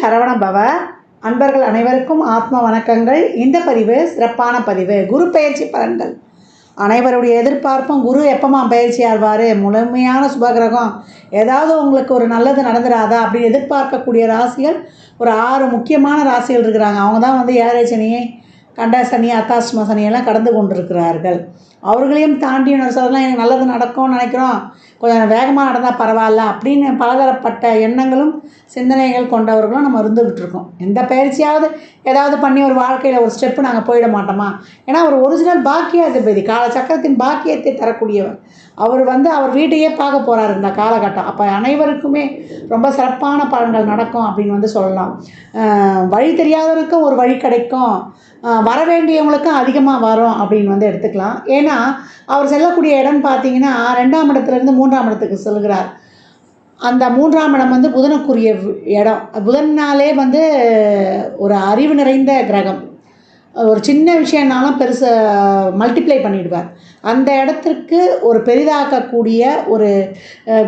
சரவண பவ அன்பர்கள் அனைவருக்கும் ஆத்ம வணக்கங்கள். இந்த பதிவு சிறப்பான பதிவு. குரு பயிற்சி பலன்கள். அனைவருடைய எதிர்பார்ப்பும் குரு எப்பமா பயிற்சி ஆழ்வார்? முழுமையான சுபகிரகம். ஏதாவது உங்களுக்கு ஒரு நல்லது நடந்துடாதா அப்படின்னு எதிர்பார்க்கக்கூடிய ராசிகள் ஒரு ஆறு முக்கியமான ராசிகள் இருக்கிறாங்க. அவங்க தான் வந்து ஏழரை சனியை கண்ட சனி அத்தாஷ்ம சனியெல்லாம் கடந்து கொண்டிருக்கிறார்கள். அவர்களையும் தாண்டி ஒரு சிலர்லாம் எனக்கு நல்லது நடக்கும்னு நினைக்கிறோம். கொஞ்சம் வேகமாக நடந்தால் பரவாயில்ல அப்படின்னு பலதரப்பட்ட எண்ணங்களும் சிந்தனைகள் கொண்டவர்களும் நம்ம இருந்துக்கிட்டு இருக்கோம் எந்த பயிற்சியாவது ஏதாவது பண்ணி ஒரு வாழ்க்கையில் ஒரு ஸ்டெப்பு நாங்கள் போயிட மாட்டோமா? ஏன்னா அவர் ஒரிஜினல் பாக்கியாதிபதி கால சக்கரத்தின் பாக்கியத்தை தரக்கூடியவர். அவர் வந்து அவர் வீட்டையே பார்க்க போகிறார் இந்த காலகட்டம். அப்போ அனைவருக்குமே ரொம்ப சிறப்பான பலன்கள் நடக்கும் அப்படின்னு வந்து சொல்லலாம். வழி தெரியாதவருக்கும் ஒரு வழி கிடைக்கும். வர வேண்டியவங்களுக்கும் அதிகமாக வரும் அப்படின்னு வந்து எடுத்துக்கலாம். ஏன்னா அவர் செல்லக்கூடிய இடம் பார்த்தீங்கன்னா ரெண்டாம் இடத்துலேருந்து மூன்றாம் இடத்துக்கு செல்கிறார். அந்த மூன்றாம் இடம் வந்து புதனுக்குரிய இடம். புதன்னாலே வந்து ஒரு அறிவு நிறைந்த கிரகம். ஒரு சின்ன விஷயம்னாலும் பெருசு மல்டிப்ளை பண்ணிடுவார். அந்த இடத்திற்கு ஒரு பெரிதாக்கக்கூடிய ஒரு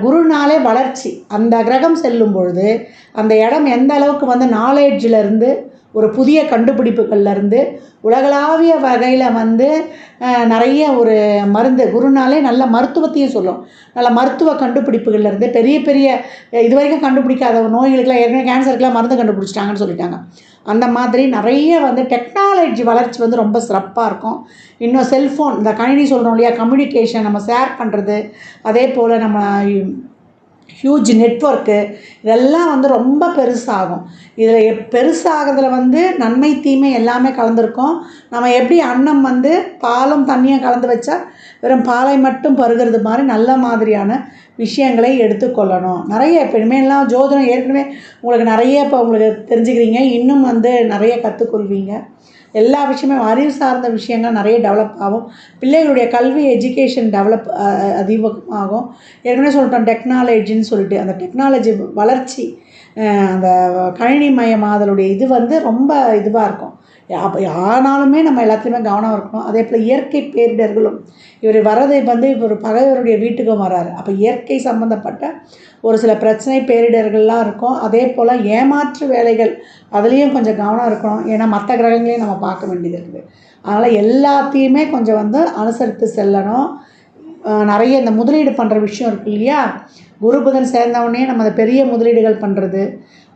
குருனாலே வளர்ச்சி. அந்த கிரகம் செல்லும் பொழுது அந்த இடம் எந்த அளவுக்கு வந்து நாலேஜிலிருந்து இருந்து ஒரு புதிய கண்டுபிடிப்புகள்லேருந்து உலகளாவிய வகையில் வந்து நிறைய ஒரு மருந்து குருனாலே நல்ல மருத்துவத்தையும் சொல்லும். நல்ல மருத்துவ கண்டுபிடிப்புகள்லேருந்து பெரிய பெரிய இதுவரைக்கும் இது வரைக்கும் கண்டுபிடிக்காத நோய்களுக்கெல்லாம் ஏற்கனவே கேன்சருக்கெல்லாம் மருந்து கண்டுபிடிச்சிட்டாங்கன்னு சொல்லிட்டாங்க. அந்த மாதிரி நிறைய வந்து டெக்னாலஜி வளர்ச்சி வந்து ரொம்ப சிறப்பாக இருக்கும். இன்னும் செல்ஃபோன் இந்த கணினி சொல்கிறோம் இல்லையா கம்யூனிகேஷன் நம்ம ஷேர் பண்ணுறது அதே போல் நம்ம ஹியூஜ் நெட்வொர்க்கு இதெல்லாம் வந்து ரொம்ப பெருசாகும். இதில் பெருசாகிறதுல வந்து நன்மை தீமை எல்லாமே கலந்துருக்கும். நம்ம எப்படி அன்னம் வந்து பாலும் தண்ணியும் கலந்து வச்சா வெறும் பாலை மட்டும் பருகிறது மாதிரி நல்ல மாதிரியான விஷயங்களை எடுத்துக்கொள்ளணும். நிறைய இப்போ இனிமேலாம் ஜோதிடம் ஏற்கனவே உங்களுக்கு நிறைய இப்போ உங்களுக்கு தெரிஞ்சுக்கிறீங்க. இன்னும் வந்து நிறைய கற்றுக்கொள்வீங்க எல்லா விஷயமே அறிவு சார்ந்த விஷயங்கள் நிறைய டெவலப் ஆகும். பிள்ளைகளுடைய கல்வி எஜுகேஷன் டெவலப் அதிகமாகும். ஏற்கனவே சொல்லிட்டோம் டெக்னாலஜின்னு சொல்லிட்டு அந்த டெக்னாலஜி வளர்ச்சி அந்த கணினி மயமாதலுடைய இது வந்து ரொம்ப இதுவாக இருக்கும். அப்போ ஆனாலுமே நம்ம எல்லாத்துலேயுமே கவனம் இருக்கணும். அதே போல் இயற்கை பேரிடர்களும் இவர் வரதை வந்து இவர் பகைவருடைய வீட்டுக்கும் வராரு அப்போ இயற்கை சம்மந்தப்பட்ட ஒரு சில பிரச்சனை பேரிடர்கள்லாம் இருக்கும். அதே போல் ஏமாற்று வேலைகள் அதுலேயும் கொஞ்சம் கவனம் இருக்கணும். ஏன்னா மற்ற கிரகங்களையும் நம்ம பார்க்க வேண்டியது இருக்குது. அதனால் எல்லாத்தையுமே கொஞ்சம் வந்து அனுசரித்து செல்லணும். நிறைய இந்த முதலீடு பண்ணுற விஷயம் இருக்கு இல்லையா? குரு புதன் சேர்ந்தவுடனே நம்ம அந்த பெரிய முதலீடுகள் பண்ணுறது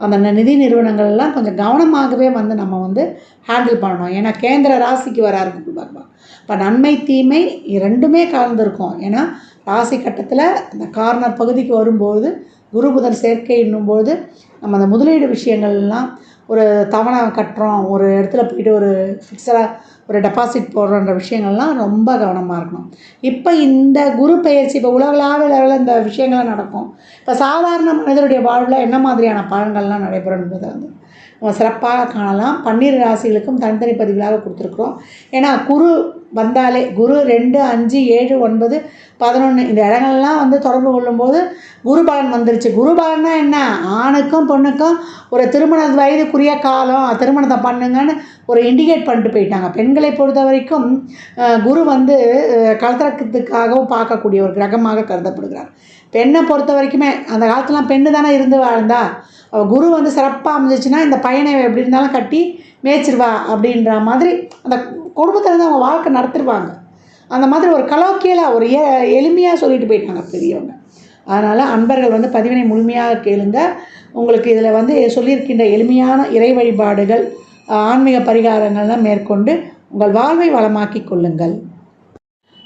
அந்த நிதி நிறுவனங்கள்லாம் கொஞ்சம் கவனமாகவே வந்து நம்ம வந்து ஹேண்டில் பண்ணணும். ஏன்னா கேந்திர ராசிக்கு வராரு குரு பகவான். இப்போ நன்மை தீமை ரெண்டுமே கலந்துருக்கும். ஏன்னா ராசி கட்டத்தில் அந்த கார்னர் பகுதிக்கு வரும்போது குரு புதன் சேர்க்கை இன்னும்போது நம்ம அந்த முதலீடு விஷயங்கள்லாம் ஒரு தவணை கட்டுறோம். ஒரு இடத்துல போயிட்டு ஒரு ஃபிக்ஸடாக ஒரு டெபாசிட் போடுறன்ற விஷயங்கள்லாம் ரொம்ப கவனமாக இருக்கணும். இப்போ இந்த குரு பயிற்சி இப்போ உலகளாவிய லெவலில் இந்த விஷயங்கள்லாம் நடக்கும். இப்போ சாதாரண மனிதருடைய வாழ்வில் என்ன மாதிரியான பலன்கள்லாம் நடைபெறும்ன்றதை வந்து நம்ம சிறப்பாக காணலாம். பன்னீர் ராசிகளுக்கும் தனித்தனி பதிவுகளாக கொடுத்துருக்குறோம். ஏன்னா குரு வந்தாலே குரு ரெண்டு அஞ்சு ஏழு ஒன்பது பதினொன்று இந்த இடங்கள்லாம் வந்து தொடர்பு கொள்ளும்போது குரு பலன் வந்துருச்சு. குரு பலன்னா என்ன? ஆணுக்கும் பொண்ணுக்கும் ஒரு திருமண வயதுக்குரிய காலம். திருமணத்தை பண்ணுங்கன்னு ஒரு இண்டிகேட் பண்ணிட்டு போயிட்டாங்க. பெண்களை பொறுத்த வரைக்கும் குரு வந்து அஹ், பார்க்கக்கூடிய ஒரு கிரகமாக கருதப்படுகிறார். பெண்ணை பொறுத்த வரைக்குமே அந்த காலத்துலாம் பெண்ணு தானே இருந்து வாழ்ந்தா? குரு வந்து சிறப்பாக அமைஞ்சிச்சுன்னா இந்த பையனை எப்படி இருந்தாலும் கட்டி மேய்ச்சிருவா அப்படின்ற மாதிரி அந்த குடும்பத்தில் இருந்து அவங்க வாழ்க்கை நடத்திடுவாங்க அந்த மாதிரி ஒரு கலோக்கியலாக ஒரு எ எளிமையாக சொல்லிட்டு போயிட்டாங்க பெரியவங்க. அதனால் அன்பர்கள் வந்து பதிவினை முழுமையாக கேளுங்க. உங்களுக்கு இதில் வந்து சொல்லியிருக்கின்ற எளிமையான இறை வழிபாடுகள் ஆன்மீக பரிகாரங்கள்லாம் மேற்கொண்டு உங்கள் வாழ்வை வளமாக்கி கொள்ளுங்கள்.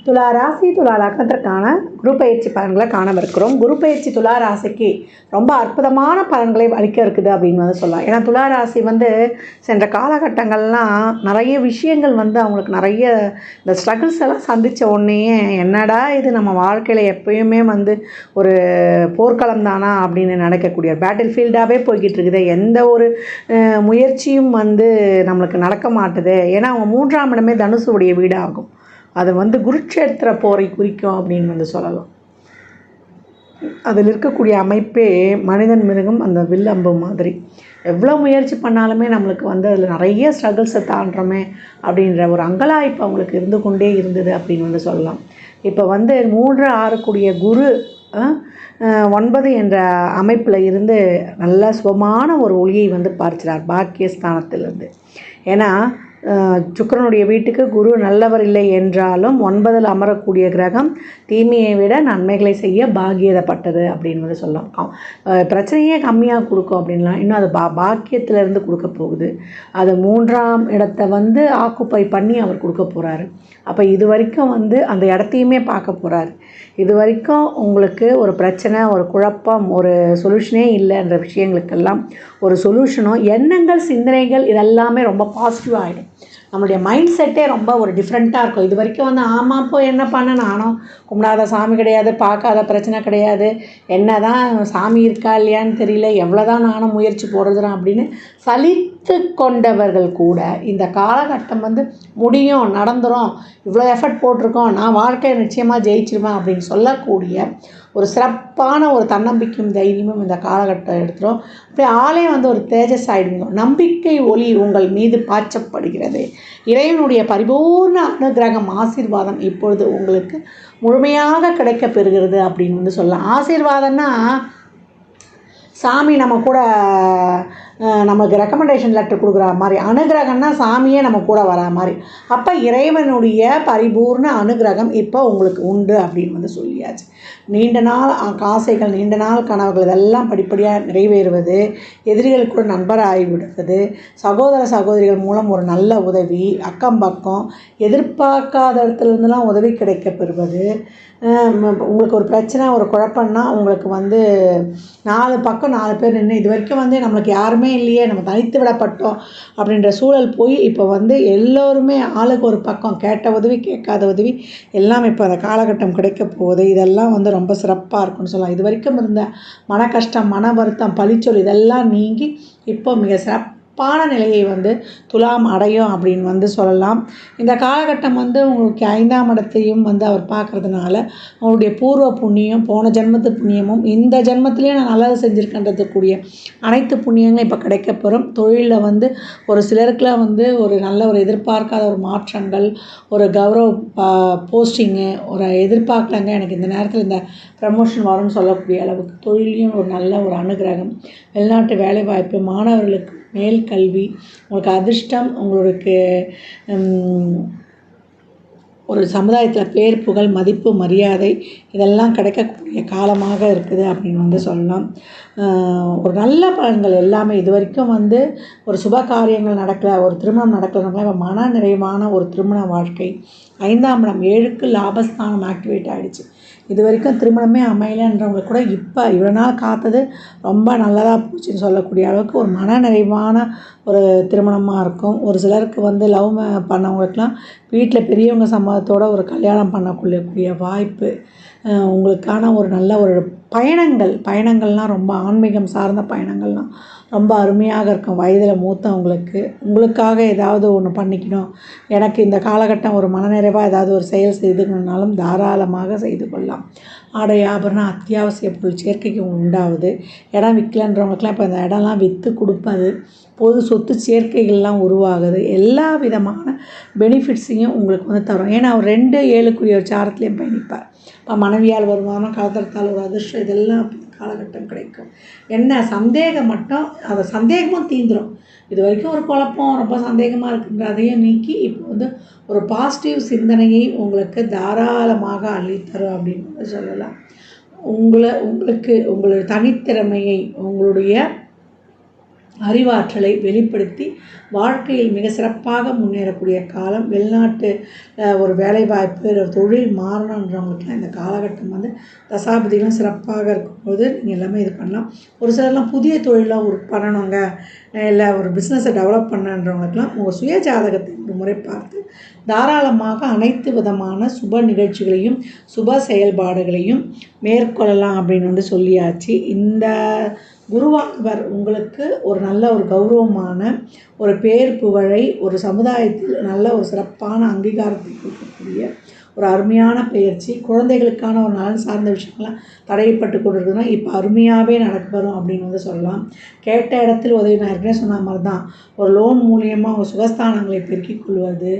துலா ராசி துலா லக்னத்திற்கான குரு பயிற்சி பலன்களை காணவிருக்கிறோம். குரு பயிற்சி துலா ராசிக்கு ரொம்ப அற்புதமான பலன்களை அளிக்க இருக்குது அப்படின்னு வந்து சொல்லலாம். ஏன்னா துலா ராசி வந்து சென்ற காலகட்டங்கள்லாம் நிறைய விஷயங்கள் வந்து அவங்களுக்கு நிறைய இந்த ஸ்ட்ரகிள்ஸ் எல்லாம் சந்தித்த உடனேயே என்னடா இது நம்ம வாழ்க்கையில் எப்பயுமே வந்து ஒரு போர்க்களம் தானா அப்படின்னு நடக்கக்கூடிய பேட்டில் ஃபீல்டாகவே போய்கிட்டு இருக்குது. எந்த ஒரு முயற்சியும் வந்து நம்மளுக்கு நடக்க மாட்டுது. ஏன்னா அவங்க மூன்றாம் இடமே தனுசுடைய வீடாகும். அது வந்து குருட்சேத்திர போரை குறிக்கும் அப்படின்னு வந்து சொல்லலாம். அதில் இருக்கக்கூடிய அமைப்பே மனிதன் மிருகம் அந்த வில்லம்பு மாதிரி. எவ்வளோ முயற்சி பண்ணாலுமே நம்மளுக்கு வந்து அதில் நிறைய ஸ்ட்ரகிள்ஸை தாண்டுறோமே அப்படின்ற ஒரு அங்கலாய்ப்பு அவங்களுக்கு இருந்து கொண்டே இருந்தது அப்படின்னு வந்து சொல்லலாம். இப்போ வந்து மூன்று ஆறக்கூடிய குரு ஒன்பது என்ற அமைப்பில் இருந்து நல்ல சுபமான ஒரு ஒளியை வந்து பார்க்கிறார் பாக்கியஸ்தானத்திலிருந்து. ஏன்னா சுக்கரனுடைய வீட்டுக்கு குரு நல்லவர் இல்லை என்றாலும் ஒன்பதில் அமரக்கூடிய கிரகம் தீமையை விட நன்மைகளை செய்ய பாக்கியதப்பட்டது அப்படின்னு வந்து சொல்லலாம். பிரச்சனையே கம்மியாக கொடுக்கும் அப்படின்லாம் இன்னும் அது பா பாக்கியத்திலேருந்து கொடுக்க போகுது. அது மூன்றாம் இடத்தை வந்து ஆக்குப்பை பண்ணி அவர் கொடுக்க போகிறாரு அப்போ இது வரைக்கும் வந்து அந்த இடத்தையுமே பார்க்க போகிறாரு இது வரைக்கும் உங்களுக்கு ஒரு பிரச்சனை ஒரு குழப்பம் ஒரு சொல்யூஷனே இல்லைன்ற விஷயங்களுக்கெல்லாம் ஒரு சொல்யூஷனும் எண்ணங்கள் சிந்தனைகள் இதெல்லாமே ரொம்ப பாசிட்டிவ் ஆகிடும் நம்மளுடைய மைண்ட் செட்டே ரொம்ப ஒரு டிஃப்ரெண்ட்டாக இருக்கும். இது வரைக்கும் வந்து ஆமாம் போய் என்ன பண்ண? நானும் கும்பிடாத சாமி கிடையாது பார்க்காத பிரச்சனை கிடையாது. என்ன தான் சாமி இருக்கா இல்லையான்னு தெரியல. எவ்வளோ தான் நானும் முயற்சி போடுறதுனா அப்படின்னு சலித்து கொண்டவர்கள் கூட இந்த காலகட்டம் வந்து முடியும் நடந்துடும் இவ்வளோ எஃபர்ட் போட்டிருக்கோம். நான் வாழ்க்கையை நிச்சயமாக ஜெயிச்சிருவேன் அப்படின்னு சொல்லக்கூடிய ஒரு சிறப்பான ஒரு தன்னம்பிக்கையும் தைரியமும் இந்த காலகட்டம் எடுத்துரும். அப்படியே ஆளே வந்து ஒரு தேஜஸ் ஆகிடுங்க நம்பிக்கை ஒளி உங்கள் மீது பாய்ச்சப்படுகிறது. இறைவனுடைய பரிபூர்ண அனுகிரகம் ஆசீர்வாதம் இப்பொழுது உங்களுக்கு முழுமையாக கிடைக்க பெறுகிறது அப்படின்னு வந்து சொல்லலாம். ஆசீர்வாதம்னா சாமி நம்ம கூட நமக்கு ரெக்கமெண்டேஷன் லெட்டர் கொடுக்குற மாதிரி அனுகிரகம்னா சாமியே நம்ம கூட வரா மாதிரி. அப்போ இறைவனுடைய பரிபூர்ண அனுகிரகம் இப்போ உங்களுக்கு உண்டு அப்படின்னு வந்து சொல்லியாச்சு. நீண்ட நாள் காசைகள் ஆசைகள் நீண்ட நாள் கனவுகள் இதெல்லாம் படிப்படியாக நிறைவேறுவது எதிரிகள் கூட நண்பராகிவிடுவது சகோதர சகோதரிகள் மூலம் ஒரு நல்ல உதவி அக்கம் பக்கம் எதிர்பார்க்காத இடத்துலேருந்துலாம் உதவி கிடைக்கப் பெறுவது உங்களுக்கு ஒரு பிரச்சனை ஒரு குழப்பம்னா உங்களுக்கு வந்து நாலு பக்கம் நாலு பேர் நின்று இது வரைக்கும் வந்து நம்மளுக்கு யாருமே இல்லையே நம்ம தனித்து விடப்பட்டோம் அப்படின்ற சூழல் போய் இப்போ வந்து எல்லோருமே ஆளுக்கு ஒரு பக்கம். கேட்ட உதவி கேட்காத உதவி எல்லாம் இப்போ அந்த காலகட்டம் கிடைக்க போகுது. இதெல்லாம் வந்து ரொம்ப சிறப்பாக இருக்கும்னு சொல்லலாம். இது வரைக்கும் இருந்த மன கஷ்டம் மன வருத்தம் பழிச்சொல் இதெல்லாம் நீங்கி இப்போ மிக சிறப்பான நிலையை வந்து துலாம் அடையும் அப்படின்னு வந்து சொல்லலாம். இந்த காலகட்டம் வந்து உங்களுக்கு ஐந்தாம் இடத்தையும் வந்து அவர் பார்க்கறதுனால அவருடைய பூர்வ புண்ணியம் போன ஜென்மத்து புண்ணியமும் இந்த ஜென்மத்திலேயே நான் நல்லது செஞ்சுருக்கன்றதுக்கூடிய அனைத்து புண்ணியங்களும் இப்போ கிடைக்கப்பெறும். தொழிலில் வந்து ஒரு சிலருக்குலாம் வந்து ஒரு நல்ல ஒரு எதிர்பார்க்காத ஒரு மாற்றங்கள் ஒரு கௌரவ போஸ்டிங்கு ஒரு எதிர்பார்க்கலங்க. எனக்கு இந்த நேரத்தில் இந்த ப்ரமோஷன் வரும்னு சொல்லக்கூடிய அளவுக்கு தொழிலையும் ஒரு நல்ல ஒரு அனுகிரகம் வெளிநாட்டு வேலைவாய்ப்பு மாணவர்களுக்கு மேல் கல்வி உங்களுக்கு அதிர்ஷ்டம் உங்களுக்கு ஒரு சமுதாயத்தில் பேர் புகழ் மதிப்பு மரியாதை இதெல்லாம் கிடைக்கக்கூடிய காலமாக இருக்குது அப்படின்னு வந்து சொல்லலாம். ஒரு நல்ல பலன்கள் எல்லாமே இது வரைக்கும் வந்து ஒரு சுப காரியங்கள் நடக்கலை ஒரு திருமணம் நடக்கலனால இப்போ மன நிறைவான ஒரு திருமண வாழ்க்கை. ஐந்தாம் இடம் ஏழுக்கு லாபஸ்தானம் ஆக்டிவேட் ஆகிடுச்சு இது வரைக்கும் திருமணமே அமையலைன்றவங்க கூட இப்போ இவ்வளோ நாள் காத்தது ரொம்ப நல்லதாக போச்சுன்னு சொல்லக்கூடிய அளவுக்கு ஒரு மன நிறைவான ஒரு திருமணமாக இருக்கும். ஒரு சிலருக்கு வந்து லவ் பண்ணவங்களுக்குலாம் வீட்டில் பெரியவங்க சம்மதத்தோட ஒரு கல்யாணம் பண்ணக்கூடிய வாய்ப்பு உங்களுக்கான ஒரு நல்ல ஒரு பயணங்கள் பயணங்கள்லாம் ரொம்ப ஆன்மீகம் சார்ந்த பயணங்கள்லாம் ரொம்ப அருமையாக இருக்கும் வயதில் மூத்தவங்களுக்கு. உங்களுக்காக ஏதாவது ஒன்று பண்ணிக்கணும். எனக்கு இந்த காலகட்டம் ஒரு மனநிறைவாக ஏதாவது ஒரு செயல் செய்துக்கணுன்னாலும் தாராளமாக செய்து கொள்ளலாம். ஆடை ஆபரணம் அத்தியாவசிய பொருள் சேர்க்கைக்கு உண்டாகுது இடம் விற்கலன்றவங்களுக்குலாம் இப்போ இந்த இடம்லாம் விற்று கொடுப்பது பொது சொத்து சேர்க்கைகள்லாம் உருவாகுது. எல்லா விதமான பெனிஃபிட்ஸையும் உங்களுக்கு வந்து தரும். ஏன்னா அவர் ரெண்டு ஏழுக்குரிய ஒரு சாரத்துலேயும் பயணிப்பார். இப்போ மனைவியால் வருமானம் கலத்தரத்தால் ஒரு அதிர்ஷ்டம் இதெல்லாம் காலகட்டம் கிடைக்கும். என்ன சந்தேகம் மட்டும் அந்த சந்தேகமும் தீந்துரும். இது வரைக்கும் ஒரு குழப்பம் ரொம்ப சந்தேகமாக இருக்குன்றதையும் நீக்கி இப்போ வந்து ஒரு பாசிட்டிவ் சிந்தனையை உங்களுக்கு தாராளமாக அள்ளித்தரும் அப்படின்னு சொல்லலாம். உங்களை உங்களுக்கு உங்களுடைய தனித்திறமையை உங்களுடைய அறிவாற்றலை வெளிப்படுத்தி வாழ்க்கையில் மிக சிறப்பாக முன்னேறக்கூடிய காலம். வெளிநாட்டு ஒரு வேலைவாய்ப்பு ஒரு தொழில் மாறணுன்றவங்களுக்குலாம் இந்த காலகட்டம் வந்து தசாபதிகளும் சிறப்பாக இருக்கும்போது நீங்கள் எல்லாமே இது பண்ணலாம். ஒரு சிலர்லாம் புதிய தொழிலாக ஒரு பண்ணணுங்க. இல்லை ஒரு பிஸ்னஸை டெவலப் பண்ணன்றவங்களுக்குலாம் உங்கள் சுய ஜாதகத்தை ஒரு முறை பார்த்து தாராளமாக அனைத்து விதமான சுப நிகழ்ச்சிகளையும் சுப செயல்பாடுகளையும் மேற்கொள்ளலாம் அப்படின்னு வந்து சொல்லியாச்சு. இந்த குருவானவர் உங்களுக்கு ஒரு நல்ல ஒரு கௌரவமான ஒரு பேர் புகழை ஒரு சமுதாயத்தில் நல்ல ஒரு சிறப்பான அங்கீகாரத்தை கொடுக்கக்கூடிய ஒரு அருமையான பயிற்சி குழந்தைகளுக்கான ஒரு நலன் சார்ந்த விஷயங்கள்லாம் தடைப்பட்டு கொண்டிருக்குதுன்னா இப்போ அருமையாகவே நடக்கப்பெறும் அப்படின்னு வந்து சொல்லலாம். கேட்ட இடத்தில் உதவி நான் ஏற்கனவே சொன்ன மாதிரி தான் ஒரு லோன் மூலியமாக அவங்க சுகஸ்தானங்களை பெருக்கிக் கொள்வது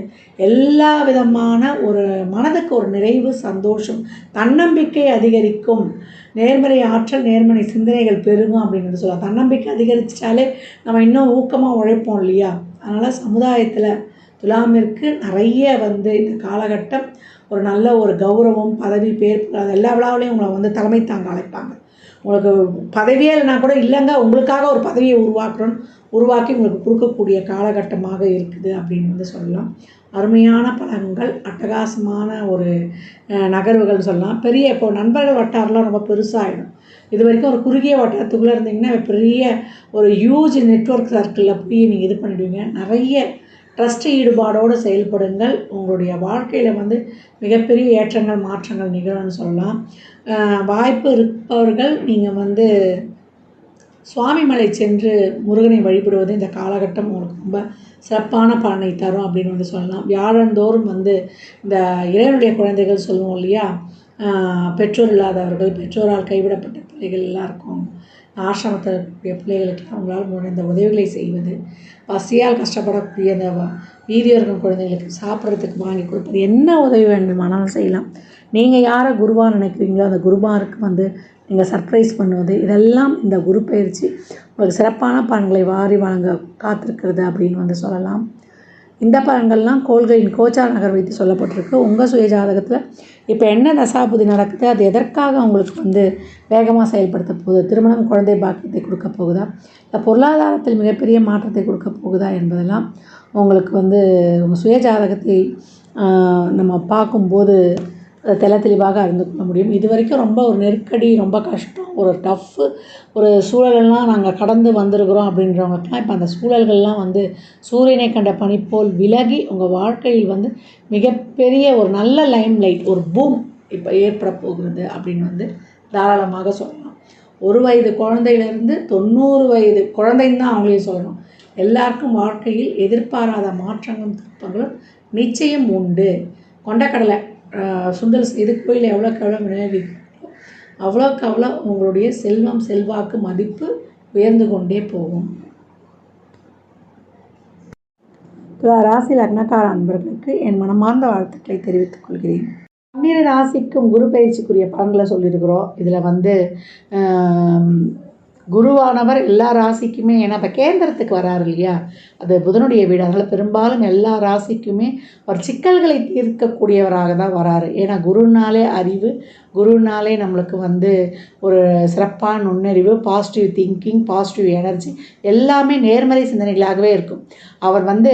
எல்லா விதமான ஒரு மனதுக்கு ஒரு நிறைவு சந்தோஷம் தன்னம்பிக்கை அதிகரிக்கும் நேர்மறை ஆற்றல் நேர்மறை சிந்தனைகள் பெருகும் அப்படின்னு வந்து சொல்லலாம். தன்னம்பிக்கை அதிகரிச்சிட்டாலே நம்ம இன்னும் ஊக்கமாக உழைப்போம் இல்லையா? அதனால் சமுதாயத்தில் துலாமிற்கு நிறைய வந்து இந்த காலகட்டம் ஒரு நல்ல ஒரு கௌரவம் பதவி பேர் அது எல்லா விழாவிலையும் உங்களை வந்து தலைமை தாங்க அழைப்பாங்க. உங்களுக்கு பதவியே இல்லைனா கூட இல்லைங்க உங்களுக்காக ஒரு பதவியை உருவாக்குறோன்னு உருவாக்கி உங்களுக்கு கொடுக்கக்கூடிய காலகட்டமாக இருக்குது அப்படின்னு வந்து சொல்லலாம். அருமையான பலன்கள் அட்டகாசமான ஒரு நகர்வுகள்னு சொல்லலாம். பெரிய இப்போ நண்பர்கள் வட்டாரெலாம் ரொம்ப பெருசாகிடும் இது வரைக்கும் ஒரு குறுகிய வட்டாரத்துக்குள்ளே இருந்தீங்கன்னா பெரிய ஒரு ஹியூஜ் நெட்வொர்க் சர்க்கிளில் போய் நீங்கள் இது பண்ணிடுவீங்க. நிறைய ட்ரஸ்ட் ஈடுபாடோடு செயல்படுங்கள். உங்களுடைய வாழ்க்கையில் வந்து மிகப்பெரிய ஏற்றங்கள் மாற்றங்கள் நிகழும்னு சொல்லலாம். வாய்ப்பு இருப்பவர்கள் நீங்கள் வந்து சுவாமிமலை சென்று முருகனை வழிபடுவது இந்த காலகட்டம் உங்களுக்கு ரொம்ப சிறப்பான பலனை தரும் அப்படின்னு வந்து சொல்லலாம். வியாழந்தோறும் வந்து இந்த இறைவனுடைய குழந்தைகள் சொல்லுவோம் இல்லையா? பெற்றோர் இல்லாதவர்கள் பெற்றோரால் கைவிடப்பட்ட பிள்ளைகள் எல்லாம் இருக்கும் ஆசிரமத்தில் பிள்ளைகளுக்கு அவங்களால் உங்களால் முடிந்த உதவிகளை செய்வது பசியால் கஷ்டப்படக்கூடிய அந்த வ- வீதியோர்கள் குழந்தைகளுக்கு சாப்பிட்றதுக்கு வாங்கி கொடுப்பது என்ன உதவி வேண்டுமானாலும் செய்யலாம். நீங்கள் யாரை குருவாக நினைக்கிறீங்களோ அந்த குருவாருக்கு வந்து நீங்கள் சர்ப்ரைஸ் பண்ணுவது இதெல்லாம் இந்த குரு பயிற்சி உங்களுக்கு சிறப்பான பலன்களை வாரி வழங்க காத்திருக்கிறது அப்படின்னு வந்து சொல்லலாம். இந்த பலன்கள்லாம் கோள்களின் கோச்சார நகர் வைத்து சொல்லப்பட்டிருக்கு. உங்கள் சுய ஜாதகத்தில் இப்போ என்ன தசாபுதி நடக்குது? அது எதற்காக உங்களுக்கு வந்து வேகமாக செயல்படுத்த போகுது? திருமணம் குழந்தை பாக்கியத்தை கொடுக்க போகுதா? இல்லை பொருளாதாரத்தில் மிகப்பெரிய மாற்றத்தை கொடுக்க போகுதா என்பதெல்லாம் உங்களுக்கு வந்து உங்கள் சுய ஜாதகத்தை நம்ம பார்க்கும்போது அதை தெளிவாக அறிந்து கொள்ள முடியும். இது வரைக்கும் ரொம்ப ஒரு நெருக்கடி ரொம்ப கஷ்டம் ஒரு டஃப்பு ஒரு சூழலெல்லாம் நாங்கள் கடந்து வந்திருக்கிறோம் அப்படின்றவங்களுக்குலாம் இப்போ அந்த சூழல்கள்லாம் வந்து சூரியனை கண்ட பனி போல் விலகி உங்கள் வாழ்க்கையில் வந்து மிகப்பெரிய ஒரு நல்ல லைம் லைட் ஒரு பூம் இப்போ ஏற்பட போகிறது அப்படின்னு வந்து தாராளமாக சொல்லலாம். ஒரு வயது குழந்தையிலேருந்து தொண்ணூறு வயது குழந்தைன்னு தான் அவங்களையும் சொல்லணும். எல்லாருக்கும் வாழ்க்கையில் எதிர்பாராத மாற்றங்களும் திருப்பங்களும் நிச்சயம் உண்டு. கொண்டக்கடலை சுந்தர சுண்டல் கோயில் கோயிலில் எவ்வளோக்கு எவ்வளோ விநியோகிக்கிறீங்களோ அவ்வளோக்கு அவ்வளோ உங்களுடைய செல்வம் செல்வாக்கு மதிப்பு உயர்ந்து கொண்டே போகும். துலா ராசி லக்னக்கார அன்பர்களுக்கு என் மனமார்ந்த வாழ்த்துக்களை தெரிவித்துக் கொள்கிறேன். பன்னிரு ராசிக்கும் குரு பயிற்சிக்குரிய பலன்களை சொல்லியிருக்கிறோம். இதில் வந்து குருவானவர் எல்லா ராசிக்குமே ஏன்னா இப்போ கேந்திரத்துக்கு வராரு இல்லையா? அது புதனுடைய வீடு. அதனால் பெரும்பாலும் எல்லா ராசிக்குமே ஒரு சிக்கல்களை தீர்க்கக்கூடியவராக தான் வராரு. ஏன்னா குருனாலே அறிவு குருனாலே நம்மளுக்கு வந்து ஒரு சிறப்பான நுண்ணறிவு பாசிட்டிவ் திங்கிங் பாசிட்டிவ் எனர்ஜி எல்லாமே நேர்மறை சிந்தனைகளாகவே இருக்கும். அவர் வந்து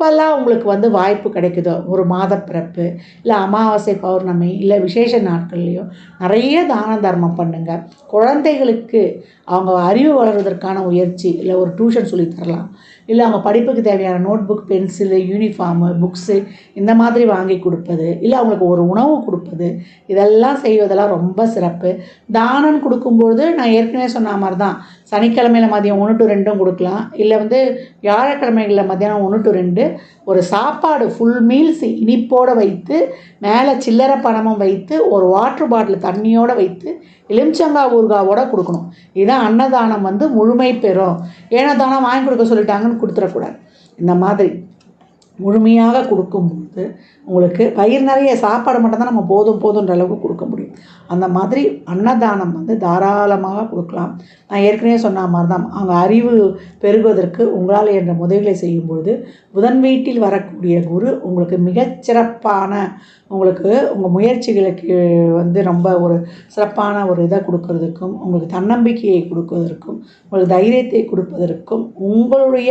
எப்போல்லாம் உங்களுக்கு வந்து வாய்ப்பு கிடைக்குதோ? ஒரு மாத பிறப்பு இல்லை அமாவாசை பௌர்ணமி இல்லை விசேஷ நாட்கள்லையோ நிறைய தான தர்மம் பண்ணுங்கள் குழந்தைகளுக்கு அவங்க அறிவு வளர்வதற்கான முயற்சி இல்லை ஒரு டியூஷன் சொல்லித் தரலாம் இல்லை அவங்க படிப்புக்கு தேவையான note book pencil uniform books இந்த மாதிரி வாங்கி கொடுப்பது இல்லை அவங்களுக்கு ஒரு உணவு கொடுப்பது இதெல்லாம் செய்வதெல்லாம் ரொம்ப சிறப்பு. தானம் கொடுக்கும்பொழுது நான் ஏற்கனவே சொன்ன மாதிரி தான் சனிக்கிழமையில் மதியம் ஒன்று டு ரெண்டும் கொடுக்கலாம் இல்லை வந்து வியாழக்கிழமைகளில் மதியானம் ஒன்று டு ரெண்டு ஒரு சாப்பாடு ஃபுல் மீல்ஸ் இனிப்போடு வைத்து மேலே சில்லறை பணமும் வைத்து ஒரு வாட்ரு பாட்டில் தண்ணியோடு வைத்து எலுமிச்சங்காய் ஊர்காவோட கொடுக்கணும். இதுதான் அன்னதானம் வந்து முழுமை பெறும். ஏனதானம் வாங்கி கொடுக்க சொல்லிட்டாங்கன்னு கொடுத்துடக்கூடாது. இந்த மாதிரி முழுமையாக கொடுக்கும்போது உங்களுக்கு பயிர் நிறைய சாப்பாடு மட்டும்தான் நம்ம போதும் போதுன்ற அளவுக்கு கொடுக்க முடியும். அந்த மாதிரி அன்னதானம் வந்து தாராளமாக கொடுக்கலாம். நான் ஏற்கனவே சொன்ன மாதிரி தான் அவங்க அறிவு பெருகுவதற்கு உங்களால் என்ற உதவிகளை செய்யும்பொழுது புதன் வீட்டில் வரக்கூடிய குரு உங்களுக்கு மிகச்சிறப்பான உங்களுக்கு உங்கள் முயற்சிகளுக்கு வந்து ரொம்ப ஒரு சிறப்பான ஒரு இதை கொடுக்கறதுக்கும் உங்களுக்கு தன்னம்பிக்கையை கொடுப்பதற்கும் உங்களுக்கு தைரியத்தை கொடுப்பதற்கும் உங்களுடைய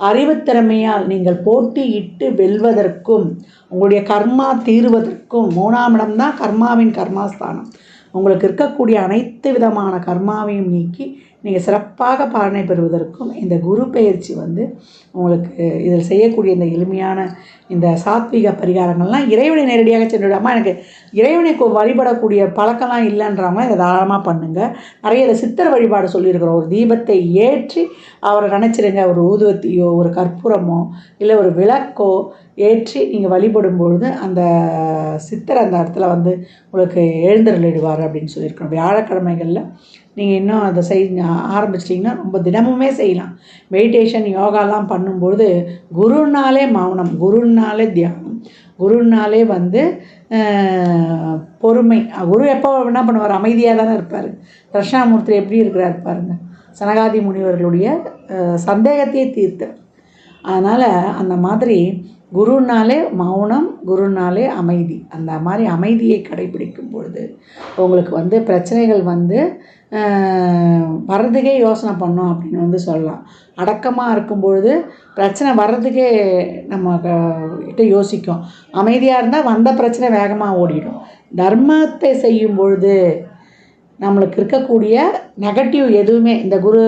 அறிவுத்திறமையால் நீங்கள் போட்டியிட்டு வெல்வதற்கும் உங்களுடைய கர்மா தீருவதற்கும் மூணாம் இடம் தான் கர்மாவின் கர்மாஸ்தானம். உங்களுக்கு இருக்கக்கூடிய அனைத்து விதமான கர்மாவையும் நீக்கி நீங்கள் சிறப்பாக பாலனை பெறுவதற்கும் இந்த குரு பயிற்சி வந்து உங்களுக்கு இதில் செய்யக்கூடிய இந்த எளிமையான இந்த சாத்விக பரிகாரங்கள்லாம் இறைவனை நேரடியாக சென்று எனக்கு இறைவனை வழிபடக்கூடிய பழக்கம்லாம் இல்லைன்றவங்க இதை தாராளமாக பண்ணுங்கள் நிறைய இதை சித்தர் வழிபாடு சொல்லியிருக்கிறோம் ஒரு தீபத்தை ஏற்றி அவரை நினச்சிடுங்க ஒரு ஊதுவத்தியோ ஒரு கற்பூரமோ இல்லை ஒரு விளக்கோ ஏற்றி நீங்கள் வழிபடும் பொழுது அந்த சித்தர் அந்த இடத்துல வந்து உங்களுக்கு எழுந்தருளிடுவார் அப்படின்னு சொல்லியிருக்கணும். வியாழக்கிழமைகளில் நீங்கள் இன்னும் அதை செய் ஆரம்பிச்சிட்டிங்கன்னா ரொம்ப தினமுமே செய்யலாம். மெடிடேஷன் யோகாலாம் பண்ணும்பொழுது குருனாலே மௌனம் குருனாலே தியானம் குருனாலே வந்து பொறுமை. குரு எப்போ என்ன பண்ணுவார்? அமைதியாக தானே இருப்பார். தட்சிணாமூர்த்தி எப்படி இருக்கிறார் பாருங்க. சனகாதி முனிவர்களுடைய சந்தேகத்தையே தீர்த்தவர். அதனால் அந்த மாதிரி குருனாலே மௌனம் குருனாலே அமைதி. அந்த மாதிரி அமைதியை கடைபிடிக்கும் பொழுது உங்களுக்கு வந்து பிரச்சனைகள் வந்து வர்றதுக்கே யோசனை பண்ணோம் அப்படின்னு வந்து சொல்லலாம். அடக்கமாக இருக்கும் பொழுது பிரச்சனை வர்றதுக்கே நம்ம க- கிட்ட யோசிக்கும். அமைதியாக இருந்தால் வந்த பிரச்சனை வேகமாக ஓடிடும். தர்மத்தை செய்யும் பொழுது நம்மளுக்கு இருக்கக்கூடிய நெகட்டிவ் எதுவுமே இந்த குரு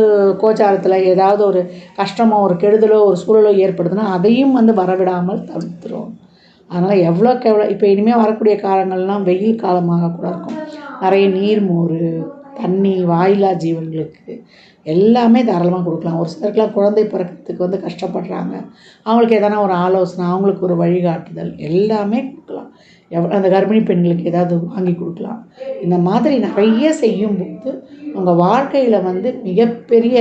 கோச்சாரத்தில் ஏதாவது ஒரு கஷ்டமோ ஒரு கெடுதலோ ஒரு சூழலோ ஏற்படுதுன்னா அதையும் வந்து வரவிடாமல் தவிர்த்துரும். அதனால் எவ்வளோக்கு எவ்வளோ இப்போ இனிமேல் வரக்கூடிய காலங்கள்லாம் வெயில் காலமாக கூட இருக்கும். நிறைய நீர் மோர் தண்ணி வாயிலா ஜீவன்களுக்கு எல்லாமே தாராளமாக கொடுக்கலாம். ஒரு சிலருக்குலாம் குழந்தை பிறக்கிறதுக்கு வந்து கஷ்டப்படுறாங்க. அவங்களுக்கு எதனா ஒரு ஆலோசனை அவங்களுக்கு ஒரு வழிகாட்டுதல் எல்லாமே கொடுக்கலாம். எவ் அந்த கர்ப்பிணி பெண்களுக்கு ஏதாவது வாங்கி கொடுக்கலாம். இந்த மாதிரி நிறைய செய்யும்போது உங்கள் வாழ்க்கையில் வந்து மிகப்பெரிய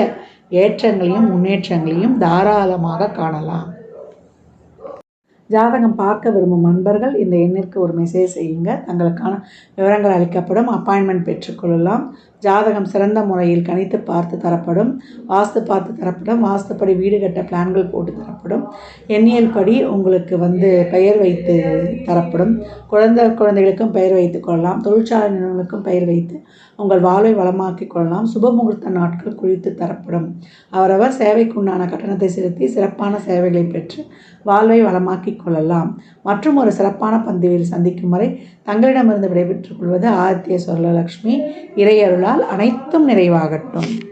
ஏற்றங்களையும் முன்னேற்றங்களையும் தாராளமாக காணலாம். ஜாதகம் பார்க்க விரும்பும் நண்பர்கள் இந்த எண்ணிற்கு ஒரு மெசேஜ் செய்யுங்க. தங்களுக்கான விவரங்கள் அளிக்கப்படும். அப்பாயின்மெண்ட் பெற்றுக்கொள்ளலாம் ஜாதகம் சிறந்த முறையில் கணித்து பார்த்து தரப்படும் வாஸ்து பார்த்து தரப்படும் வாஸ்துப்படி வீடு கட்ட பிளான்கள் போட்டு தரப்படும் எண்ணியல் படி உங்களுக்கு வந்து பெயர் வைத்து தரப்படும். குழந்தை குழந்தைகளுக்கும் பெயர் வைத்து கொள்ளலாம். தொழிற்சாலை நிறுவனங்களுக்கும் பெயர் வைத்து உங்கள் வாழ்வை வளமாக்கிக் கொள்ளலாம். சுப முகூர்த்த நாட்கள் குறித்து தரப்படும். அவரவர் சேவைக்குண்டான கட்டணத்தை செலுத்தி சிறப்பான சேவைகளை பெற்று வாழ்வை வளமாக்கிக் கொள்ளலாம். மற்றும் ஒரு சிறப்பான பந்துவில் சந்திக்கும் வரை தங்களிடமிருந்து விடைபெற்றுக் கொள்வது ஆதித்ய சொர்லலக்ஷ்மி அனைத்தும் நிறைவாகட்டும்.